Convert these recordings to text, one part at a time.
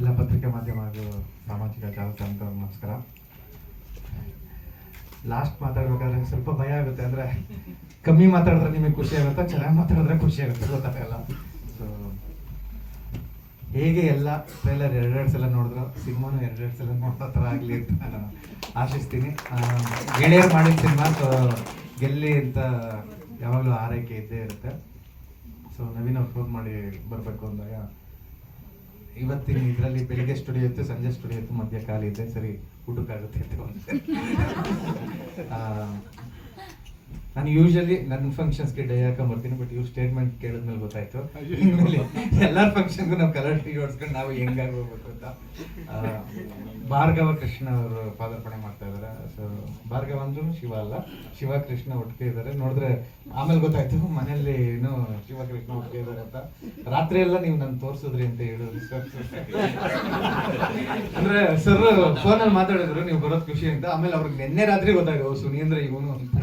ಎಲ್ಲ ಪತ್ರಿಕೆ ಮಾಧ್ಯಮ ಹಾಗೂ ಸಾಮಾಜಿಕ ಜಾಲತಾಣಕ್ಕೆ ನಮಸ್ಕಾರ. ಲಾಸ್ಟ್ ಮಾತಾಡ್ಬೇಕಾದ್ರೆ ಸ್ವಲ್ಪ ಭಯ ಆಗುತ್ತೆ, ಅಂದ್ರೆ ಕಮ್ಮಿ ಮಾತಾಡಿದ್ರೆ ನಿಮಗೆ ಖುಷಿ ಆಗುತ್ತೆ, ಚೆನ್ನಾಗಿ ಮಾತಾಡಿದ್ರೆ ಖುಷಿ ಆಗುತ್ತೆ ಗೊತ್ತಾಗಲ್ಲ ಸೊ ಹೇಗೆ ಎಲ್ಲ ಟ್ರೈಲರ್ ಎರಡೆರಡು ಸಲ ನೋಡಿದ್ರು, ಸಿನಿಮಾನು ಎರಡೆರಡು ಸಲ ನೋಡೋ ಥರ ಆಗಲಿ ಅಂತ ನಾನು ಆಶಿಸ್ತೀನಿ. ಗೆಳೆಯರು ಮಾಡಿದ ಸಿನಿಮಾ ಸೊ ಗೆಲ್ಲಿ ಅಂತ ಯಾವಾಗಲೂ ಆರೈಕೆ ಇದ್ದೇ ಇರುತ್ತೆ. ಸೊ ನವೀನ್ ಫೋನ್ ಮಾಡಿ ಬರಬೇಕು ಅಂದಾಗ ಇವತ್ತಿನ ಇದರಲ್ಲಿ ಬೆಳಿಗ್ಗೆ ಸ್ಟುಡಿಯೋ ಇತ್ತು ಸಂಜೆ ಸ್ಟುಡಿಯೋ ಇತ್ತು ಮಧ್ಯ ಖಾಲಿ ಇದೆ ಸರಿ ಊಟಕ್ಕಾಗುತ್ತೆ ಅಂತ ನಾನು ಯೂಶಲಿ ನನ್ನ ಫಂಕ್ಷನ್ಸ್ಗೆ ಹಾಕೊಂಡ್ ಬರ್ತೀನಿ ಬಟ್ ಇವ್ರು ಸ್ಟೇಟ್ಮೆಂಟ್ ಕೇಳಿದ್ಮೇಲೆ ಗೊತ್ತಾಯ್ತು. ಇನ್ಮೇಲೆ ಎಲ್ಲರ ಫಂಕ್ಷನ್ಗೂ ನಾವು ಕಲರ್ ಟೀ ಹೊಡ್ಸ್ಕೊಂಡು ನಾವು ಹೆಂಗಾಗಿ ಹೋಗ್ಬೇಕು ಅಂತ. ಭಾರ್ಗವ ಕೃಷ್ಣ ಅವರು ಪಾದಾರ್ಪಣೆ ಮಾಡ್ತಾ ಇದಾರೆ. ಸೊ ಭಾರ್ಗವ ಅಂದ್ರೂ ಶಿವ ಅಲ್ಲ. ಶಿವ ಕೃಷ್ಣ ಒಟ್ಟಿಗೆ ಇದ್ದಾರೆ ನೋಡಿದ್ರೆ ಆಮೇಲೆ ಗೊತ್ತಾಯ್ತು ಮನೆಯಲ್ಲಿ ಏನು ಶಿವ ಕೃಷ್ಣ ಒಟ್ಟಿಗೆ ಇದ್ದಾರೆ ಅಂತ. ರಾತ್ರಿ ಎಲ್ಲ ನೀವು ನನ್ನ ತೋರಿಸಿದ್ರಿ ಅಂತ ಹೇಳಿದ್ರು ಸರ್. ಅಂದ್ರೆ ಸರ್ ಫೋನಲ್ಲಿ ಮಾತಾಡಿದ್ರು ನೀವು ಬರೋದು ಖುಷಿ ಅಂತ. ಆಮೇಲೆ ಅವ್ರಿಗೆ ನಿನ್ನೆ ರಾತ್ರಿ ಗೊತ್ತಾಯ್ತು ಸುನೀಂದ್ರ ಇವನು ಅಂತ.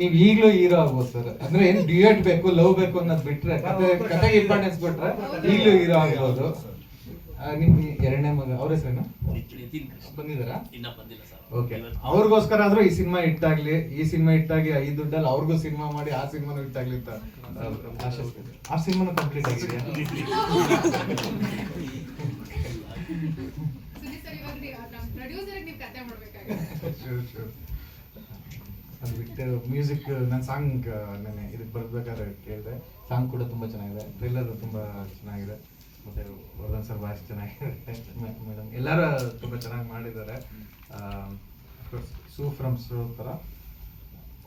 ನೀವ್ ಈಗ್ಲೂ ಹೀರೋ ಆಗ್ಬೋದು ಸರ್ ಅಂದ್ರೆ ಏನ್ ಡಿಯೇಟ್ ಬೇಕು ಲವ್ ಬೇಕು ಅನ್ನೋದು ಬಿಟ್ರೆ ಕತೆ ಇಂಪಾರ್ಟೆನ್ಸ್ ಬಿಟ್ರೆ ಈಗ್ಲೂ ಹೀರೋ ಆಗ್ಬೋದು ನಿಮ್ಗೆ ನಿಮ್ ಎರಡನೇ ಮಗ ಅವ್ರ ಹೆಸರೇನು ಬಂದಿದಾರಾ ಓಕೆ ಅವ್ರಿಗೋಸ್ಕರ ಆದ್ರೂ ಈ ಸಿನಿಮಾ ಇಟ್ಟಾಗ್ಲಿ ಈ ಸಿನಿಮಾ ಇಟ್ಟಾಗಿ ಐದು ದುಡ್ಡಲ್ಲಿ ಅವ್ರಿಗೂ ಸಿನಿಮಾ ಮಾಡಿ ಆ ಸಿನಿಮಾನು ಇಟ್ಟಾಗ್ಲಿ ಅಂತ ಆ, ಸಿನಿಮಾನ ಕಂಪ್ಲೀಟ್ ಆಗಿದೆಯಾ ಸುನಿ ಸರ್ ಇವಾಗ ನೀವು ನಮ್ಮ ಪ್ರೊಡ್ಯೂಸರ್ಗೆ ನೀವು ಕತೆ. ಅದು ಬಿಟ್ಟು ಮ್ಯೂಸಿಕ್ ನನ್ನ ಸಾಂಗ್ ನೆನೆ ಇದಕ್ಕೆ ಬರ್ಬೇಕಾದ್ರೆ ಕೇಳಿದೆ. ಸಾಂಗ್ ಕೂಡ ತುಂಬ ಚೆನ್ನಾಗಿದೆ. ಟ್ರೈಲರ್ ತುಂಬ ಚೆನ್ನಾಗಿದೆ. ಮತ್ತೆ ವರ್ಧನ್ ಸರ್ ಭಾಷೆ ಚೆನ್ನಾಗಿದೆ ಮೇಡಮ್ ಎಲ್ಲರೂ ತುಂಬ ಚೆನ್ನಾಗಿ ಮಾಡಿದ್ದಾರೆ. ಸೂ ಫ್ರಮ್ ಸೂ ಥರ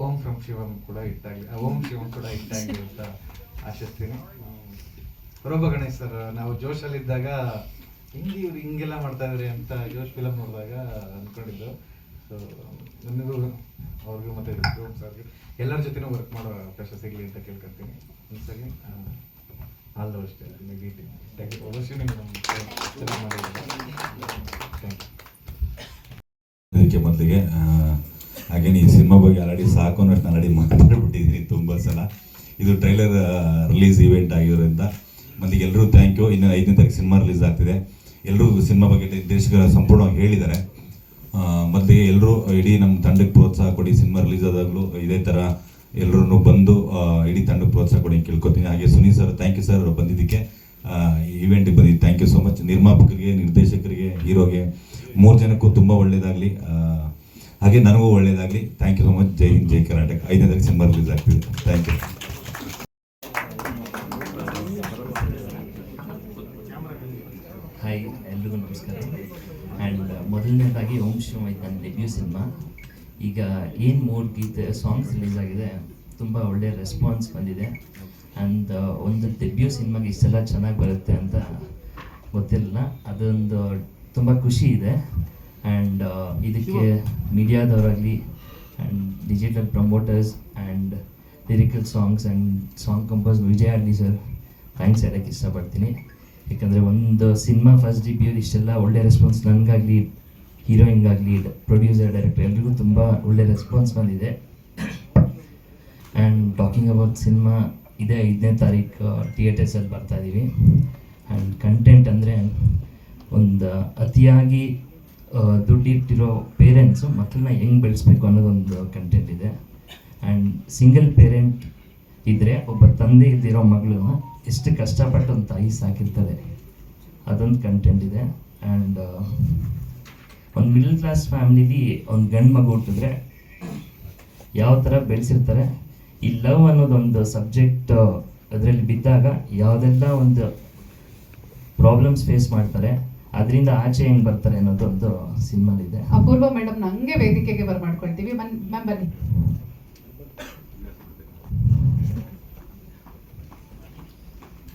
ಓಂ ಫ್ರಮ್ ಶಿವಂ ಕೂಡ ಇಟ್ಟಾಗಿ ಓಂ ಶಿವಂ ಕೂಡ ಇಟ್ಟಾಗಿ ಅಂತ ಆಶಿಸ್ತೀನಿ. ಪ್ರಭ ಗಣೇಶ್ ಸರ್ ನಾವು ಜೋಶಲ್ಲಿದ್ದಾಗ ಹಿಂಗೆ ಇವ್ರು ಹಿಂಗೆಲ್ಲ ಮಾಡ್ತಾ ಇದ್ದಾರೆ ಅಂತ ಜೋಶ್ ಫಿಲಮ್ ನೋಡಿದಾಗ ಅನ್ಕೊಂಡಿದ್ದು. ಸೊ ನನಗೂ ಅವ್ರಿಗೂ ಮತ್ತೆ ಸರ್ಗೆ ಎಲ್ಲರ ಜೊತೆನೂ ವರ್ಕ್ ಮಾಡೋ ಅವಕಾಶ ಸಿಗಲಿ ಅಂತ ಕೇಳ್ಕೊತೀನಿ ಒಂದ್ಸಲಿ all the best negative thank you ಅವಶ್ಯನೇ madam ಚೆನ್ನಾಗಿ ಮಾಡಿದ್ದೀನಿ ಥ್ಯಾಂಕ್ ಯು ಅದಕ್ಕೆ ಮೊದಲಿಗೆ ಹಾಗೆ ಈ ಸಿನಿಮಾ ಬಗ್ಗೆ ಆಲ್ರೆಡಿ ಸಾಕು ಅನ್ನೋಷ್ಟು ಆಲ್ರೆಡಿ ಮಾತಾಡ್ಬಿಟ್ಟಿದ್ದೀನಿ ತುಂಬ ಸಲ. ಇದು ಟ್ರೈಲರ್ ರಿಲೀಸ್ ಇವೆಂಟ್ ಆಗಿರೋದ್ರಿಂದ. ಮೊದಲಿಗೆ ಎಲ್ಲರೂ ಥ್ಯಾಂಕ್ ಯು ಇನ್ನು ಐದನೇ ತಾರೀಕು ಸಿನಿಮಾ ರಿಲೀಸ್ ಆಗ್ತಿದೆ. ಎಲ್ಲರೂ ಸಿನಿಮಾ ಬಗ್ಗೆ ನಿರ್ದೇಶಕರ ಸಂಪೂರ್ಣವಾಗಿ ಹೇಳಿದ್ದಾರೆ. ಮತ್ತು ಎಲ್ಲರೂ ಇಡೀ ನಮ್ಮ ತಂಡಕ್ಕೆ ಪ್ರೋತ್ಸಾಹ ಕೊಡಿ, ಸಿನಿಮಾ ರಿಲೀಸ್ ಆದಾಗಲೂ ಇದೇ ಥರ ಎಲ್ಲರೂ ಬಂದು ಇಡೀ ತಂಡಕ್ಕೆ ಪ್ರೋತ್ಸಾಹ ಕೊಡಿ ಕೇಳ್ಕೊತೀನಿ. ಹಾಗೆ Sunil sir thank you sir ಬಂದಿದ್ದಕ್ಕೆ ಇವೆಂಟಿಗೆ ಬಂದಿದ್ದು ಥ್ಯಾಂಕ್ ಯು ಸೊ ಮಚ್ ನಿರ್ಮಾಪಕರಿಗೆ, ನಿರ್ದೇಶಕರಿಗೆ, ಹೀರೋಗೆ ಮೂರು ಜನಕ್ಕೂ ತುಂಬ ಒಳ್ಳೆಯದಾಗಲಿ ಹಾಗೆ ನನಗೂ ಒಳ್ಳೆಯದಾಗಲಿ ಥ್ಯಾಂಕ್ ಯು ಸೊ ಮಚ್ ಜೈ ಹಿಂದ್, ಜೈ ಕರ್ನಾಟಕ. ಐದನೇ ತಾರೀಕು ಸಿನಿಮಾ ರಿಲೀಸ್ ಆಗ್ತಿದೆ. ಥ್ಯಾಂಕ್ ಯು ಹಾಯ್ ಎಲ್ರಿಗೂ ನಮಸ್ಕಾರ. ಆ್ಯಂಡ್ ಮೊದಲನೇದಾಗಿ ಓಂ ಶಿವಮೈ ನನ್ನ ಡೆಬ್ಯೂ ಸಿನಿಮಾ. ಈಗ ಏನು ಮೂರು ಗೀತೆ ಸಾಂಗ್ಸ್ ರಿಲೀಸ್ ಆಗಿದೆ ತುಂಬ ಒಳ್ಳೆಯ ರೆಸ್ಪಾನ್ಸ್ ಬಂದಿದೆ. ಆ್ಯಂಡ್ ಒಂದು ಡೆಬ್ಯೂ ಸಿನಿಮಾಗೆ ಇಷ್ಟೆಲ್ಲ ಚೆನ್ನಾಗಿ ಬರುತ್ತೆ ಅಂತ ಗೊತ್ತಿರಲಿಲ್ಲ ಅದೊಂದು ತುಂಬ ಖುಷಿ ಇದೆ. ಆ್ಯಂಡ್ ಇದಕ್ಕೆ ಮೀಡಿಯಾದವರಾಗಲಿ and digital promoters and lyrical songs and song compose Vijay Adli sir thanks ಹೇಳಕ್ಕೆ ಇಷ್ಟಪಡ್ತೀನಿ. ಯಾಕಂದರೆ ಒಂದು ಸಿನಿಮಾ ಫಸ್ಟ್ ಡಿಬ್ಯೂ ಇಷ್ಟೆಲ್ಲ ಒಳ್ಳೆ ರೆಸ್ಪಾನ್ಸ್ ನನಗಾಗಲಿ ಹೀರೋಯಿನ್ಗಾಗಲಿ ಪ್ರೊಡ್ಯೂಸರ್ ಡೈರೆಕ್ಟರ್ ಎಲ್ರಿಗೂ ತುಂಬ ಒಳ್ಳೆ ರೆಸ್ಪಾನ್ಸ್ ಬಂದಿದೆ. ಆ್ಯಂಡ್ ಟಾಕಿಂಗ್ ಅಬೌಟ್ ಸಿನಿಮಾ ಇದೇ ಐದನೇ ತಾರೀಕು ಥಿಯೇಟರ್ಸಲ್ಲಿ ಬರ್ತಾ ಇದ್ದೀವಿ ಆ್ಯಂಡ್ ಕಂಟೆಂಟ್ ಅಂದರೆ ಒಂದು ಅತಿಯಾಗಿ ದುಡ್ಡಿಟ್ಟಿರೋ ಪೇರೆಂಟ್ಸು ಮಕ್ಕಳನ್ನ ಹೆಂಗೆ ಬೆಳೆಸ್ಬೇಕು ಅನ್ನೋದೊಂದು ಕಂಟೆಂಟ್ ಇದೆ. ಆ್ಯಂಡ್ ಸಿಂಗಲ್ ಪೇರೆಂಟ್ ಇದ್ದರೆ ಒಬ್ಬ ತಂದೆ ಇದ್ದಿರೋ ಮಗಳನ್ನ ಎಷ್ಟು ಕಷ್ಟಪಟ್ಟು ಒಂದು ತಾಯಿ ಸಾಕಿರ್ತದೆ ಅದೊಂದು ಕಂಟೆಂಟ್ ಇದೆ. ಆ್ಯಂಡ್ ಒಂದು ಮಿಡಲ್ ಕ್ಲಾಸ್ ಫ್ಯಾಮಿಲಿಲಿ ಒಂದು ಗಂಡು ಮಗು ಹುಟ್ಟಿದ್ರೆ ಯಾವ ಥರ ಬೆಳೆಸಿರ್ತಾರೆ, ಈ ಲವ್ ಅನ್ನೋದೊಂದು ಸಬ್ಜೆಕ್ಟ್ ಅದರಲ್ಲಿ ಬಿದ್ದಾಗ ಯಾವುದೆಲ್ಲ ಒಂದು ಪ್ರಾಬ್ಲಮ್ಸ್ ಫೇಸ್ ಮಾಡ್ತಾರೆ, ಅದರಿಂದ ಆಚೆ ಹೆಂಗೆ ಬರ್ತಾರೆ ಅನ್ನೋದೊಂದು ಸಿನಿಮಾಲಿದೆ ಅಪೂರ್ವ ಮೇಡಮ್ ನಂಗೆ ವೇದಿಕೆಗೆ ಬರ್ಮಾಡ್ಕೊಳ್ತೀವಿ. ಮ್ಯಾಮ್ ಬನ್ನಿ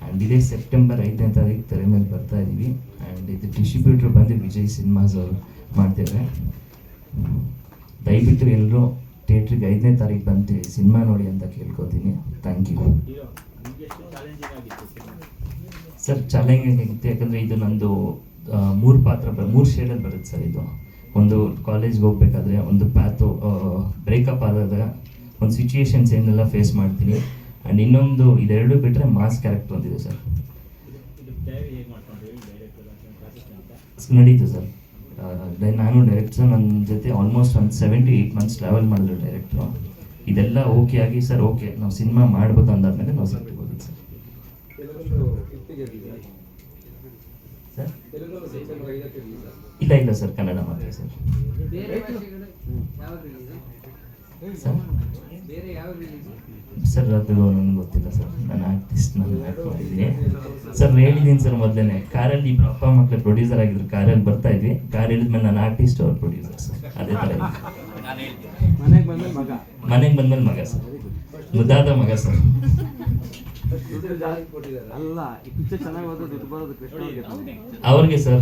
ಆ್ಯಂಡ್ ಇದೇ ಸೆಪ್ಟೆಂಬರ್ ಐದನೇ ತಾರೀಕು ತೆರೆ ಮೇಲೆ ಬರ್ತಾ ಇದ್ದೀವಿ ಆ್ಯಂಡ್ ಇದು ಡಿಸ್ಟ್ರಿಬ್ಯೂಟ್ರ್ ಬಂದು ವಿಜಯ್ ಸಿನಿಮಾಸ್ ಅವರು ಮಾಡ್ತಿದ್ದಾರೆ. ದಯವಿಟ್ಟು ಎಲ್ಲರೂ ಥಿಯೇಟ್ರಿಗೆ ಐದನೇ ತಾರೀಕು ಬಂದು ಸಿನಿಮಾ ನೋಡಿ ಅಂತ ಕೇಳ್ಕೊತೀನಿ. ಥ್ಯಾಂಕ್ ಯು ಸರ್ ಚಾಲೆಂಜಿಂಗ್ ಆಗಿತ್ತು. ಯಾಕಂದರೆ ಇದು ನಂದು ಮೂರು ಪಾತ್ರ ಮೂರು ಶೇಡಲ್ಲಿ ಬರುತ್ತೆ ಸರ್ ಇದು. ಒಂದು ಕಾಲೇಜ್ಗೆ ಹೋಗ್ಬೇಕಾದ್ರೆ ಒಂದು ಪ್ಯಾತು ಬ್ರೇಕಪ್ ಆದಾಗ ಒಂದು ಸಿಚುಯೇಷನ್ಸ್ ಏನೆಲ್ಲ ಫೇಸ್ ಮಾಡ್ತೀನಿ. ಆ್ಯಂಡ್ ಇನ್ನೊಂದು ಇದೆರಡು ಬಿಟ್ಟರೆ ಮಾಸ್ ಕ್ಯಾರೆಕ್ಟರ್ ಬಂದಿದೆ ಸರ್. ನಡೀತು ಸರ್. ನಾನು ಡೈರೆಕ್ಟರ್ ನನ್ನ ಜೊತೆ ಆಲ್ಮೋಸ್ಟ್ ಒಂದು seven to eight months travel ಮಾಡಿದ್ರು ಡೈರೆಕ್ಟ್ರು ಇದೆಲ್ಲ ಓಕೆ ಆಗಿ ಸರ್ ಓಕೆ ನಾವು ಸಿನಿಮಾ ಮಾಡ್ಬೋದು ಅಂದಾದ್ಮೇಲೆ ನಾವು ಸರ್. ಇಲ್ಲ ಇಲ್ಲ ಸರ್ ಕನ್ನಡ ಮಾತ್ರ ಸರ್. ಸರ್? ಸರ್ ಅದು ನನಗೆ ಗೊತ್ತಿಲ್ಲ ಸರ್ ನಾನು ಆರ್ಟಿಸ್ಟ್ ನಾನು ಆ್ಯಕ್ಟ್ ಮಾಡಿದ್ದೀನಿ. ಸರ್ ಹೇಳಿದ್ದೀನಿ ಸರ್ ಮೊದಲೇ ಕಾರಲ್ಲಿ ಇಬ್ಬರು ಅಪ್ಪ ಮಕ್ಕಳು ಪ್ರೊಡ್ಯೂಸರ್ ಆಗಿದ್ರು. ಕಾರಲ್ಲಿ ಬರ್ತಾ ಇದ್ವಿ. ಕಾರ್ ಹೇಳಿದ್ಮೇಲೆ ನಾನು ಆರ್ಟಿಸ್ಟ್ ಅವ್ರ ಪ್ರೊಡ್ಯೂಸರ್ ಸರ್ ಅದೇ ಥರ ಇದೆ. ನಾನು ಹೇಳ್ತೀನಿ. ಮನೆಗೆ ಬಂದ್ಮೇಲೆ ಮಗ? ಮನೆಗೆ ಬಂದ್ಮೇಲೆ ಮಗ ಸರ್ ಮುದ್ದಾದ ಮಗ ಸರ್ ಅಲ್ಲ ಈ ಪಿಕ್ಚರ್ ಚೆನ್ನಾಗಿ ಹೋದ್ರೆ ದುಡ್ಡು ಕೃಷ್ಣ ಅವ್ರಿಗೆ. ಸರ್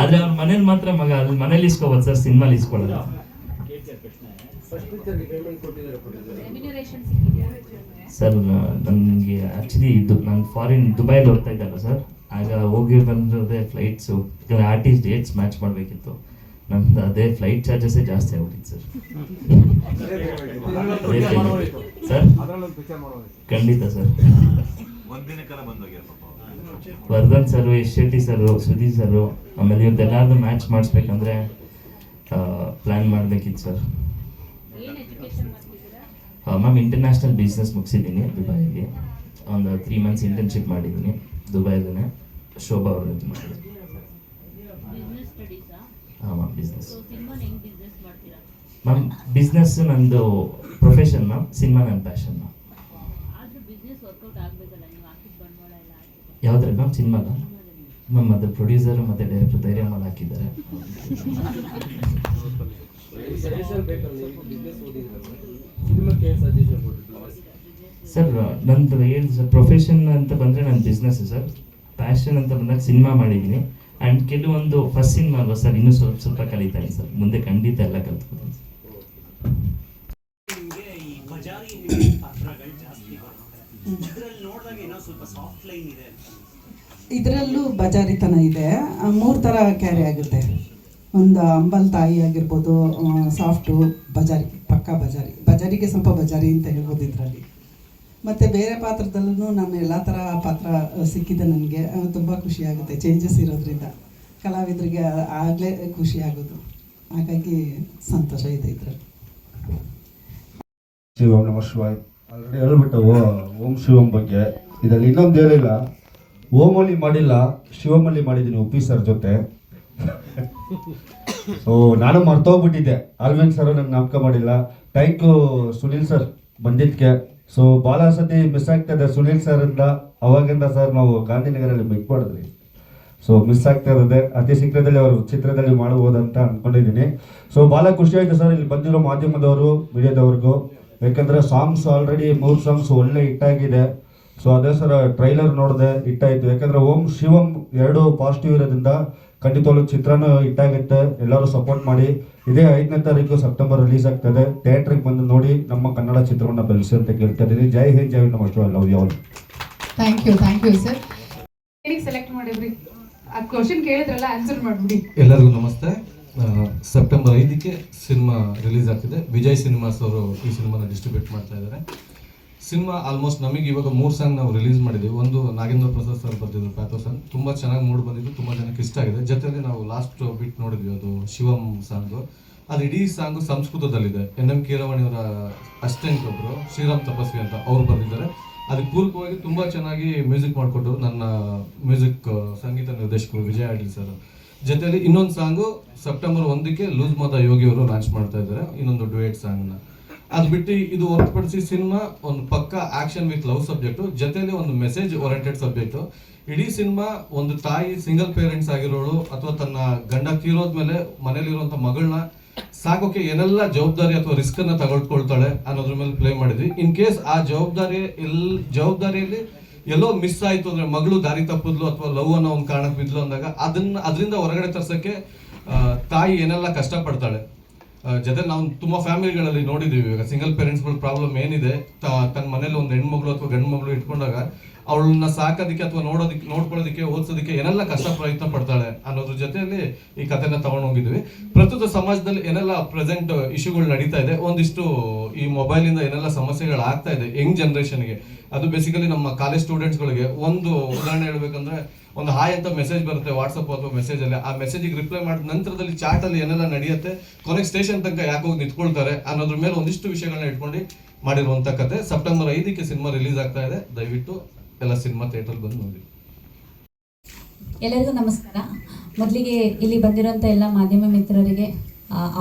ಆದ್ರೆ ಅವ್ರ ಮನೇಲಿ ಮಾತ್ರ ಮಗ ಅಲ್ಲಿ ಮನೇಲಿ ಇಸ್ಕೋಬೋದು ಸರ್ ಸಿನಿಮಾಲಿ ಇಸ್ಕೊಳ್ಳಲ್ಲ ಸರ್ ನನಗೆ ಆ್ಯಕ್ಚುಲಿ ಇದು ನಾನು ಫಾರಿನ್ ದುಬೈಲಿ ಹೋಗ್ತಾ ಇದ್ದಲ್ಲ ಸರ್ ಆಗ ಹೋಗಿ ಬಂದಿರೋದೇ ಫ್ಲೈಟ್ಸು ಆರ್ಟಿಸ್ಟ್ ಡೇಟ್ಸ್ ಮ್ಯಾಚ್ ಮಾಡಬೇಕಿತ್ತು. ನಮ್ದು ಅದೇ ಫ್ಲೈಟ್ ಚಾರ್ಜಸ್ಸೇ ಜಾಸ್ತಿ ಆಗ್ಬಿಟ್ಟಿತ್ತು ಸರ್. ಸರ್? ಖಂಡಿತ sir. Vardhan sir Yash Shetty sir Sudeep sir ಆಮೇಲೆ ಇವ್ರದ್ದೆಲ್ಲಾದ್ರೂ ಮ್ಯಾಚ್ ಮಾಡಿಸ್ಬೇಕಂದ್ರೆ ಪ್ಲ್ಯಾನ್ ಮಾಡಬೇಕಿತ್ತು ಸರ್. ಮ್ಯಾಮ್ ಇಂಟರ್ನ್ಯಾಷನಲ್ ಬಿಸ್ನೆಸ್ ಮುಗಿಸಿದ್ದೀನಿ ದುಬೈಯಲ್ಲಿ ಒಂದು ತ್ರೀ ಮಂತ್ಸ್ ಇಂಟರ್ನ್ಶಿಪ್ ಮಾಡಿದ್ದೀನಿ ದುಬೈಲೇ ಶೋಭಾ ಅವ್ರ ಜೊತೆ ಸ್ಟಡೀಸಾ ಹಾಂ ಮ್ಯಾಮ್ ಬಿಸ್ನೆಸ್ ಮ್ಯಾಮ್ ಬಿಸ್ನೆಸ್ ನಂದು ಪ್ರೊಫೆಷನ್ ಮ್ಯಾಮ್ ಸಿನಿಮಾ ನನ್ನ ಪ್ಯಾಷನ್ ಮ್ಯಾಮ್ ಯಾವುದ್ರಲ್ಲಿ ಮ್ಯಾಮ್ ಸಿನಿಮಾಗ ಅದ್ರ ಪ್ರೊಡ್ಯೂಸರ್ ಮತ್ತು ಡೈರೆಕ್ಟರ್ ಧೈರ್ಯ ಮಾಡಿ ಹಾಕಿದ್ದಾರೆ. ಸರ್ ನಂದು ಏನು ಸರ್ ಪ್ರೊಫೆಷನ್ ಅಂತ ಬಂದರೆ ನನ್ನ ಬಿಸ್ನೆಸ್ ಸರ್. ಪ್ಯಾಷನ್ ಅಂತ ಬಂದಾಗ ಸಿನಿಮಾ ಮಾಡಿದ್ದೀನಿ. ಆ್ಯಂಡ್ ಕೆಲವೊಂದು ಫಸ್ಟ್ ಸಿನಿಮಾ ಅಲ್ವಾ ಸರ್ ಇನ್ನೂ ಸ್ವಲ್ಪ ಸ್ವಲ್ಪ ಕಲಿತಾನೆ ಸರ್. ಮುಂದೆ ಖಂಡಿತ ಎಲ್ಲ ಕಲ್ತ್ಕೊತೀನಿ ಸರ್. ಈ ಬಜಾರಿ ಪಾತ್ರಗಳು ಜಾಸ್ತಿ ಬರುತ್ತೆ. ಇದ್ರಲ್ಲಿ ನೋಡಿದಾಗ ಏನೋ ಸ್ವಲ್ಪ ಸಾಫ್ಟ್ ಲೈನ್ ಇದೆ. ಇದರಲ್ಲೂ ಬಜಾರಿತನ ಇದೆ. ಮೂರು ಥರ ಕ್ಯಾರಿ ಆಗುತ್ತೆ. ಒಂದು ಅಂಬಲ್ ತಾಯಿ ಆಗಿರ್ಬೋದು ಸಾಫ್ಟು ಬಜಾರಿ, ಪಕ್ಕ ಬಜಾರಿ. ಬಜಾರಿಗೆ ಸ್ವಲ್ಪ ಬಜಾರಿ ಅಂತ ಹೇಳ್ಬೋದು ಇದರಲ್ಲಿ. ಮತ್ತು ಬೇರೆ ಪಾತ್ರದಲ್ಲೂ ನಾನು ಎಲ್ಲ ಥರ ಪಾತ್ರ ಸಿಕ್ಕಿದೆ ನನಗೆ. ತುಂಬ ಖುಷಿ ಆಗುತ್ತೆ. ಚೇಂಜಸ್ ಇರೋದ್ರಿಂದ. ಕಲಾವಿದರಿಗೆ ಆಗಲೇ ಖುಷಿ ಆಗೋದು. ಹಾಗಾಗಿ ಸಂತೋಷ ಇದೆ ಇದರಲ್ಲಿ. ಶಿವಂ ನಮ ಶಿವಾಯ್. ಆಲ್ರೆಡಿ ಹೇಳ್ಬಿಟ್ಟು ಓಂ ಶಿವಂ ಬಗ್ಗೆ. ಇದರಲ್ಲಿ ಇನ್ನೊಂದು ಏನಿಲ್ಲ ಓಮಲ್ಲಿ ಮಾಡಿಲ್ಲ ಶಿವಮಲ್ಲಿ ಮಾಡಿದ್ದೀನಿ ಉಪ್ಪಿ ಸರ್ ಜೊತೆ. ಸೊ ನಾನು ಮರ್ತೋಗ್ಬಿಟ್ಟಿದ್ದೆ. ಅರವಿಂದ್ ಸರ್ ನಂಗೆ ನಾಮಕ ಮಾಡಿಲ್ಲ. ಥ್ಯಾಂಕ್ ಯು ಸುನಿಲ್ ಸರ್ ಬಂದಿದ್ದಕ್ಕೆ. ಸೊ ಭಾಳ ಸತಿ ಮಿಸ್ ಆಗ್ತದೆ ಸುನೀಲ್ ಸರ್ ಅಂತ ಅವಾಗಿಂದ ಸರ್ ನಾವು ಗಾಂಧಿನಗರಲ್ಲಿ ಮೀಟ್ ಮಾಡಿದ್ವಿ. ಸೊ ಮಿಸ್ ಆಗ್ತಾ ಇರೋದೆ. ಅತಿ ಶೀಘ್ರದಲ್ಲಿ ಅವರು ಚಿತ್ರದಲ್ಲಿ ಮಾಡಬಹುದಂತ ಅನ್ಕೊಂಡಿದ್ದೀನಿ. ಸೊ ಭಾಳ ಖುಷಿ ಆಯ್ತು ಸರ್ ಇಲ್ಲಿ ಬಂದಿರೋ ಮಾಧ್ಯಮದವರು ಮೀಡಿಯಾದವ್ರಿಗೂ. ಯಾಕಂದ್ರೆ ಸಾಂಗ್ಸ್ ಆಲ್ರೆಡಿ ಮೂರು ಸಾಂಗ್ಸ್ ಒಳ್ಳೆ ಹಿಟ್ಟಾಗಿದೆ ಸೊ ಅದೇ ಸರ ಟ್ರೈಲರ್ ನೋಡಿದೆ ಇಟ್ಟಾಯಿತು ಯಾಕಂದ್ರೆ ಓಂ ಶಿವಂ ಎರಡು ಪಾಸಿಟಿವ್ ಇರೋದ್ರಿಂದ ಖಂಡಿತವಾಗ್ಲೂ ಚಿತ್ರನೂ ಇಟ್ಟಾಗುತ್ತೆ ಎಲ್ಲರೂ ಸಪೋರ್ಟ್ ಮಾಡಿ. ಇದೇ ಐದನೇ ತಾರೀಕು ಸೆಪ್ಟೆಂಬರ್ ರಿಲೀಸ್ ಆಗ್ತದೆ. ಥಿಯೇಟ್ರಿಗೆ ಬಂದು ನೋಡಿ ನಮ್ಮ ಕನ್ನಡ ಚಿತ್ರವನ್ನು ಬೆಳೆಸಿ ಅಂತ ಕೇಳ್ತಾ ಇದ್ದೀನಿ. ಜೈ ಹಿಂದ್ ಜೈ ನಮಸ್ಕಾರ love you all thank you thank you sir select ಮಾಡಿದ್ರಿ. ಆ ಕ್ವಶನ್ ಕೇಳಿದ್ರಲ್ಲ ಆನ್ಸರ್ ಮಾಡ್ಬಿಡಿ. ಎಲ್ಲರಿಗೂ ನಮಸ್ತೆ. ಸೆಪ್ಟೆಂಬರ್ ಐದಕ್ಕೆ ಸಿನಿಮಾ ರಿಲೀಸ್ ಆಗ್ತಿದೆ. ವಿಜಯ್ ಸಿನಿಮಾಸ್ ಅವರು ಈ ಸಿನಿಮಾನ ಡಿಸ್ಟ್ರಿಬ್ಯೂಟ್ ಮಾಡ್ತಾ ಇದ್ದಾರೆ. ಸಿನಿಮಾ ಆಲ್ಮೋಸ್ಟ್ ನಮಗೆ ಇವಾಗ ಮೂರು ಸಾಂಗ್ ನಾವು ರಿಲೀಸ್ ಮಾಡಿದ್ದೀವಿ ಒಂದು ನಾಗೇಂದ್ರ ಪ್ರಸಾದ್ ಸರ್ ಬರ್ತಿದ್ರು ಪ್ಯಾಥೋ ಸಾಂಗ್ ತುಂಬ ಚೆನ್ನಾಗಿ ಮೂಡ್ ಬಂದಿದ್ದು, ತುಂಬ ಜನಕ್ಕೆ ಇಷ್ಟ ಆಗಿದೆ. ಜೊತೆಗೆ ನಾವು ಲಾಸ್ಟ್ ಬಿಟ್ ನೋಡಿದ್ವಿ, ಅದು ಶಿವಂ ಸಾಂಗು ಅದು ಇಡೀ ಸಾಂಗು ಸಂಸ್ಕೃತದಲ್ಲಿದೆ. ಎನ್ ಎಂ ಕೀರವಾಣಿ ಅವರ ಅಸಿಸ್ಟೆಂಟ್ ಒಬ್ಬರು ಶ್ರೀರಾಮ್ ತಪಸ್ವಿ ಅಂತ ಅವರು ಬಂದಿದ್ದಾರೆ ಅದಕ್ಕೆ ಪೂರಕವಾಗಿ ತುಂಬ ಚೆನ್ನಾಗಿ ಮ್ಯೂಸಿಕ್ ಮಾಡಿಕೊಟ್ಟರು ನನ್ನ ಮ್ಯೂಸಿಕ್ ಸಂಗೀತ ನಿರ್ದೇಶಕರು ವಿಜಯ್ ಅಡ್ಲಿ ಸರ್ ಜೊತೆಯಲ್ಲಿ ಇನ್ನೊಂದು ಸಾಂಗು ಸೆಪ್ಟೆಂಬರ್ ಒಂದಕ್ಕೆ ಲೂಸ್ ಮಾತಾ ಯೋಗಿ ಅವರು ಲಾಂಚ್ ಮಾಡ್ತಾ ಇದ್ದಾರೆ. ಇನ್ನೊಂದು ಡುಯೇಟ್ ಸಾಂಗ್ನ ಅದು ಬಿಟ್ಟು ಇದು ಹೊರತುಪಡಿಸಿ ಸಿನಿಮಾ ಒಂದು ಪಕ್ಕ ಆಕ್ಷನ್ ವಿತ್ ಲವ್ ಸಬ್ಜೆಕ್ಟು ಜೊತೆಲಿ ಒಂದು ಮೆಸೇಜ್ ಓರಿಯೆಂಟೆಡ್ ಸಬ್ಜೆಕ್ಟು. ಇಡೀ ಸಿನಿಮಾ ಒಂದು ತಾಯಿ ಸಿಂಗಲ್ ಪೇರೆಂಟ್ಸ್ ಆಗಿರೋಳು ಅಥವಾ ತನ್ನ ಗಂಡ ತೀರೋದ್ಮೇಲೆ ಮನೇಲಿರುವಂಥ ಮಗಳನ್ನ ಸಾಕೋಕೆ ಏನೆಲ್ಲ ಜವಾಬ್ದಾರಿ ಅಥವಾ ರಿಸ್ಕ್ ಅನ್ನ ತಗೊಳ್ಕೊಳ್ತಾಳೆ ಅನ್ನೋದ್ರ ಮೇಲೆ ಪ್ಲೇ ಮಾಡಿದ್ವಿ. ಇನ್ ಕೇಸ್ ಆ ಜವಾಬ್ದಾರಿ ಎಲ್ ಜವಾಬ್ದಾರಿಯಲ್ಲಿ ಎಲ್ಲೋ ಮಿಸ್ ಆಯ್ತು ಅಂದ್ರೆ ಮಗಳು ದಾರಿ ತಪ್ಪಿದ್ಲು ಅಥವಾ ಲವ್ ಅನ್ನೋ ಒಂದು ಕಾರಣಕ್ಕೆ ಬಿದ್ಲು ಅಂದಾಗ ಅದನ್ನ ಅದರಿಂದ ಹೊರಗಡೆ ತರ್ಸಕ್ಕೆ ತಾಯಿ ಏನೆಲ್ಲ ಕಷ್ಟ ಪಡ್ತಾಳೆ ಆ, ಜೊತೆ ನಾವು ತುಂಬಾ ಫ್ಯಾಮಿಲಿಗಳಲ್ಲಿ ನೋಡಿದೀವಿ ಇವಾಗ. ಸಿಂಗಲ್ ಪೇರೆಂಟ್ಸ್ಗಳ ಪ್ರಾಬ್ಲಮ್ ಏನಿದೆ ತನ್ನ ಮನೇಲಿ ಒಂದು ಹೆಣ್ಮಗಳು ಅಥವಾ ಗಂಡು ಮಗಳು ಇಟ್ಕೊಂಡು ನೋಡಿದಾಗ ಅವಳನ್ನ ಸಾಕೋದಕ್ಕೆ ಅಥವಾ ನೋಡೋದಕ್ಕೆ, ನೋಡ್ಕೊಳ್ಳೋದಕ್ಕೆ, ಓದಿಸೋದಕ್ಕೆ ಏನೆಲ್ಲ ಕಷ್ಟ ಪ್ರಯತ್ನ ಪಡ್ತಾಳೆ ಅನ್ನೋದ್ರ ಜೊತೆಯಲ್ಲಿ ಈ ಕಥೆನ ತಗೊಂಡು ಹೋಗಿದ್ವಿ. ಪ್ರಸ್ತುತ ಸಮಾಜದಲ್ಲಿ ಏನೆಲ್ಲ ಪ್ರೆಸೆಂಟ್ ಇಶ್ಯೂಗಳು ನಡೀತಾ ಇದೆ, ಒಂದಿಷ್ಟು ಈ ಮೊಬೈಲ್ ಇಂದ ಏನೆಲ್ಲ ಸಮಸ್ಯೆಗಳು ಆಗ್ತಾ ಇದೆ ಯಂಗ್ ಜನರೇಷನ್ಗೆ ಅದು ಬೇಸಿಕಲಿ ನಮ್ಮ ಕಾಲೇಜ್ ಸ್ಟೂಡೆಂಟ್ಸ್ಗಳಿಗೆ ಒಂದು ಉದಾಹರಣೆ ಹೇಳ್ಬೇಕಂದ್ರೆ, ಒಂದು ಹಾಯ್ ಅಂತ ಮೆಸೇಜ್ ಬರುತ್ತೆ ವಾಟ್ಸಪ್ ಅಥವಾ ಮೆಸೇಜ್ ಅಲ್ಲಿ. ಆ ಮೆಸೇಜಿಗೆ ರಿಪ್ಲೈ ಮಾಡಿದ ನಂತರದಲ್ಲಿ ಚಾಟ್ ಅಲ್ಲಿ ಏನೆಲ್ಲ ನಡೆಯುತ್ತೆ, ಕೊನೆಗೆ ಸ್ಟೇಷನ್ ತನಕ ಯಾಕೆ ಹೋಗಿ ನಿಂತ್ಕೊಳ್ತಾರೆ ಅನ್ನೋದ್ರ ಮೇಲೆ ಒಂದಿಷ್ಟು ವಿಷಯಗಳನ್ನ ಇಟ್ಕೊಂಡು ಮಾಡಿರುವಂತ ಕತೆ ಸೆಪ್ಟೆಂಬರ್ ಐದಕ್ಕೆ ಸಿನಿಮಾ ರಿಲೀಸ್ ಆಗ್ತಾ ಇದೆ. ದಯವಿಟ್ಟು ಎಲ್ಲ ಸಿನಿಮಾ ಥಿಯೇಟರ್ ಬಂದು ನೋಡಿ. ಎಲ್ಲರಿಗೂ ನಮಸ್ಕಾರ. ಮೊದಲಿಗೆ ಇಲ್ಲಿ ಬಂದಿರೋಂಥ ಎಲ್ಲ ಮಾಧ್ಯಮ ಮಿತ್ರರಿಗೆ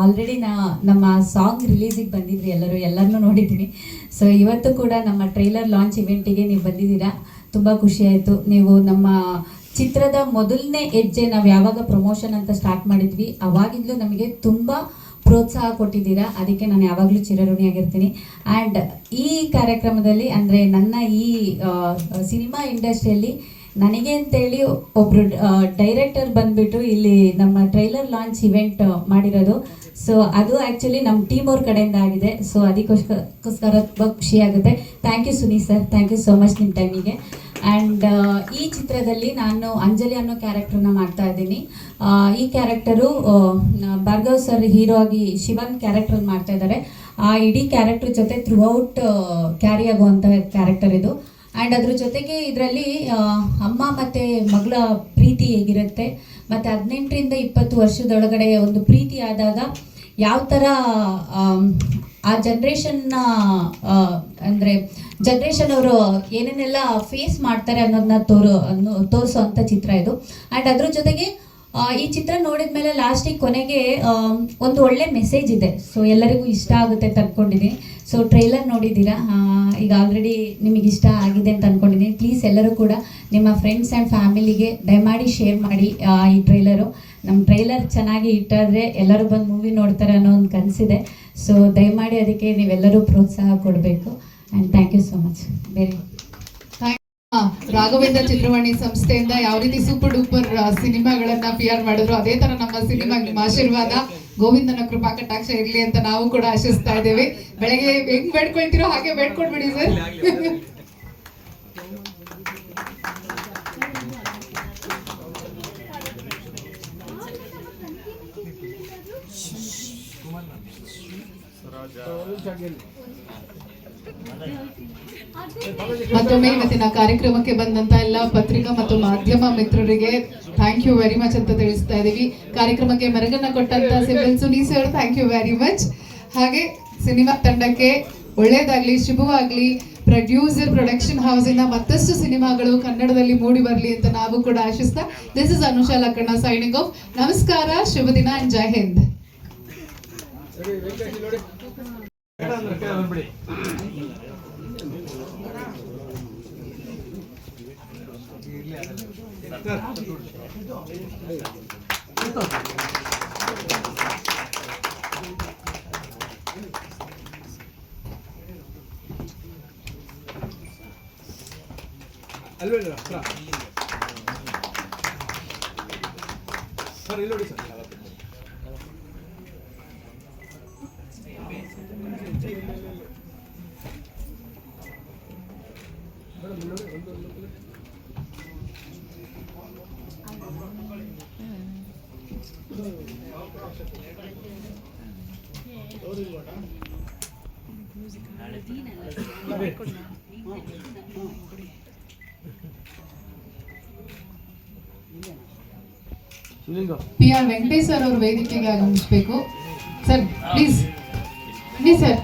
ಆಲ್ರೆಡಿ ನಾ ನಮ್ಮ ಸಾಂಗ್ ರಿಲೀಸಿಗೆ ಬಂದಿದ್ರಿ ಎಲ್ಲರೂ ಎಲ್ಲರನ್ನೂ ನೋಡಿದ್ದೀನಿ ಸೊ ಇವತ್ತು ಕೂಡ ನಮ್ಮ ಟ್ರೈಲರ್ ಲಾಂಚ್ ಇವೆಂಟಿಗೆ ನೀವು ಬಂದಿದ್ದೀರಾ. ತುಂಬ ಖುಷಿಯಾಯಿತು ನೀವು ನಮ್ಮ ಚಿತ್ರದ ಮೊದಲನೇ ಹೆಜ್ಜೆ ನಾವು ಯಾವಾಗ ಪ್ರಮೋಷನ್ ಅಂತ ಸ್ಟಾರ್ಟ್ ಮಾಡಿದ್ವಿ, ಅವಾಗಿಂದಲೂ ನಮಗೆ ತುಂಬ ಪ್ರೋತ್ಸಾಹ ಕೊಟ್ಟಿದ್ದೀರಾ? ಅದಕ್ಕೆ ನಾನು ಯಾವಾಗಲೂ ಚಿರಋಣಿಯಾಗಿರ್ತೀನಿ. ಆ್ಯಂಡ್ ಈ ಕಾರ್ಯಕ್ರಮದಲ್ಲಿ ಅಂದರೆ ನನ್ನ ಈ ಸಿನಿಮಾ ಇಂಡಸ್ಟ್ರಿಯಲ್ಲಿ ನನಗೆ ಅಂತೇಳಿ ಒಬ್ಬರು ಡೈರೆಕ್ಟರ್ ಬಂದುಬಿಟ್ಟು ಇಲ್ಲಿ ನಮ್ಮ ಟ್ರೈಲರ್ ಲಾಂಚ್ ಇವೆಂಟ್ ಮಾಡಿರೋದು. ಸೊ ಅದು ಆ್ಯಕ್ಚುಲಿ ನಮ್ಮ ಟೀಮ್ ಅವ್ರ ಕಡೆಯಿಂದ ಆಗಿದೆ. ಸೊ ಅದಕ್ಕೋಸ್ಕರ ತುಂಬ ಖುಷಿಯಾಗುತ್ತೆ thank you Suni sir thank you so much ನಿಮ್ಮ ಟೈಮಿಗೆ ಆ್ಯಂಡ್ ಈ ಚಿತ್ರದಲ್ಲಿ ನಾನು ಅಂಜಲಿ ಅನ್ನೋ ಕ್ಯಾರೆಕ್ಟರ್ನ ಮಾಡ್ತಾ ಇದ್ದೀನಿ. ಈ ಕ್ಯಾರೆಕ್ಟರು ಭಾರ್ಗವ್ ಸರ್ ಹೀರೋ ಆಗಿ ಶಿವನ್ ಕ್ಯಾರೆಕ್ಟರ್ ಮಾಡ್ತಾ ಇದ್ದಾರೆ. ಆ ಇಡೀ ಕ್ಯಾರೆಕ್ಟರ್ ಜೊತೆ ಥ್ರೂ ಔಟ್ ಕ್ಯಾರಿ ಆಗುವಂಥ ಕ್ಯಾರೆಕ್ಟರ್ ಇದು. ಆ್ಯಂಡ್ ಅದ್ರ ಜೊತೆಗೆ ಇದರಲ್ಲಿ ಅಮ್ಮ ಮತ್ತು ಮಗಳ ಪ್ರೀತಿ ಹೇಗಿರುತ್ತೆ. ಮತ್ತು ಹದಿನೆಂಟರಿಂದ ಇಪ್ಪತ್ತು ವರ್ಷದೊಳಗಡೆ ಒಂದು ಪ್ರೀತಿ ಆದಾಗ ಯಾವ ಥರ ಆ ಜನ್ರೇಷನ್ನ ಅಂದರೆ ಜನ್ರೇಷನ್ ಅವರು ಏನೇನೆಲ್ಲ ಫೇಸ್ ಮಾಡ್ತಾರೆ ಅನ್ನೋದನ್ನ ತೋರೋ, ಅನ್ನೋ ತೋರಿಸೋವಂಥ ಚಿತ್ರ ಇದು. ಆ್ಯಂಡ್ ಅದ್ರ ಜೊತೆಗೆ ಈ ಚಿತ್ರ ನೋಡಿದ ಮೇಲೆ ಲಾಸ್ಟಿಗೆ ಕೊನೆಗೆ ಒಂದು ಒಳ್ಳೆ ಮೆಸೇಜ್ ಇದೆ. ಸೊ ಎಲ್ಲರಿಗೂ ಇಷ್ಟ ಆಗುತ್ತೆ ಅಂತ ಸೊ ಟ್ರೈಲರ್ ನೋಡಿದ್ದೀರಾ? ಈಗ ಆಲ್ರೆಡಿ ನಿಮಗೆ ಇಷ್ಟ ಆಗಿದೆ ಅಂತ ಅಂದ್ಕೊಂಡಿದ್ದೀನಿ ಪ್ಲೀಸ್ ಎಲ್ಲರೂ ಕೂಡ ನಿಮ್ಮ ಫ್ರೆಂಡ್ಸ್ ಆ್ಯಂಡ್ ಫ್ಯಾಮಿಲಿಗೆ ದಯಮಾಡಿ ಶೇರ್ ಮಾಡಿ ಈ ಟ್ರೈಲರು ನಮ್ಮ ಟ್ರೈಲರ್ ಚೆನ್ನಾಗಿ ಇಟ್ಟಾದರೆ ಎಲ್ಲರೂ ಬಂದು ಮೂವಿ ನೋಡ್ತಾರೆ ಅನ್ನೋ ಒಂದು ಕನಸಿದೆ. ಸೊ ದಯಮಾಡಿ ಅದಕ್ಕೆ ನೀವೆಲ್ಲರೂ ಪ್ರೋತ್ಸಾಹ ಕೊಡಬೇಕು. And thank you so much ಬೇರೆ ರಾಘವೇಂದ್ರ ಚಿತ್ರವಾಣಿ ಸಂಸ್ಥೆಯಿಂದ ಯಾವ ರೀತಿ ಸೂಪರ್ ಡೂಪರ್ ಸಿನಿಮಾಗಳನ್ನ ಪಿ ಆರ್ ಮಾಡಿದ್ರು ಅದೇ ತರ ನಮ್ಮ ಸಿನಿಮಾ ನಿಮ್ಮ ಆಶೀರ್ವಾದ ಗೋವಿಂದನ ಕೃಪಾ ಕಟಾಕ್ಷ ಇರ್ಲಿ ಅಂತ ನಾವು ಕೂಡ ಆಶಿಸ್ತಾ ಇದ್ದೇವೆ ಬೆಳಗ್ಗೆ ಹೆಂಗ್ ಬೇಡ್ಕೊಳ್ತಿರೋ ಹಾಗೆ ಬೇಡ್ಕೊಡ್ಬಿಡಿ ಸರ್ ಮತ್ತೊಮ್ಮೆ ಇವತ್ತಿನ ಕಾರ್ಯಕ್ರಮಕ್ಕೆ ಬಂದಂತ ಎಲ್ಲ ಪತ್ರಿಕಾ ಮತ್ತು ಮಾಧ್ಯಮ ಮಿತ್ರರಿಗೆ ಥ್ಯಾಂಕ್ ಯು ವೆರಿ ಮಚ್ ಅಂತ ತಿಳಿಸ್ತಾ ಇದೀವಿ. ಕಾರ್ಯಕ್ರಮಕ್ಕೆ ಮರಗನ್ನ ಕೊಟ್ಟಂತ CIBIL Suni sir thank you very much ಹಾಗೆ ಸಿನಿಮಾ ತಂಡಕ್ಕೆ ಒಳ್ಳೇದಾಗ್ಲಿ, ಶುಭವಾಗ್ಲಿ. ಪ್ರೊಡ್ಯೂಸರ್ ಪ್ರೊಡಕ್ಷನ್ ಹೌಸ್ ಇಂದ ಮತ್ತಷ್ಟು ಸಿನಿಮಾಗಳು ಕನ್ನಡದಲ್ಲಿ ಮೂಡಿ ಬರಲಿ ಅಂತ ನಾವು ಕೂಡ ಆಶಿಸ್ತಾ this is Anusha Lakkanna signing off ನಮಸ್ಕಾರ, ಶುಭ ದಿನ ಅಂಡ್ ಜೈ ಹಿಂದ್. ಅಲ್ವೇನ್ರ ಸರ್ ಇಲ್ಲಿ ನೋಡಿ sir P R Venkatesh sir ಅವರು ವೇದಿಕೆಗೆ ಆಗಮಿಸಬೇಕು. ಸರ್ ಪ್ಲೀಸ್ ಬನ್ನಿ ಸರ್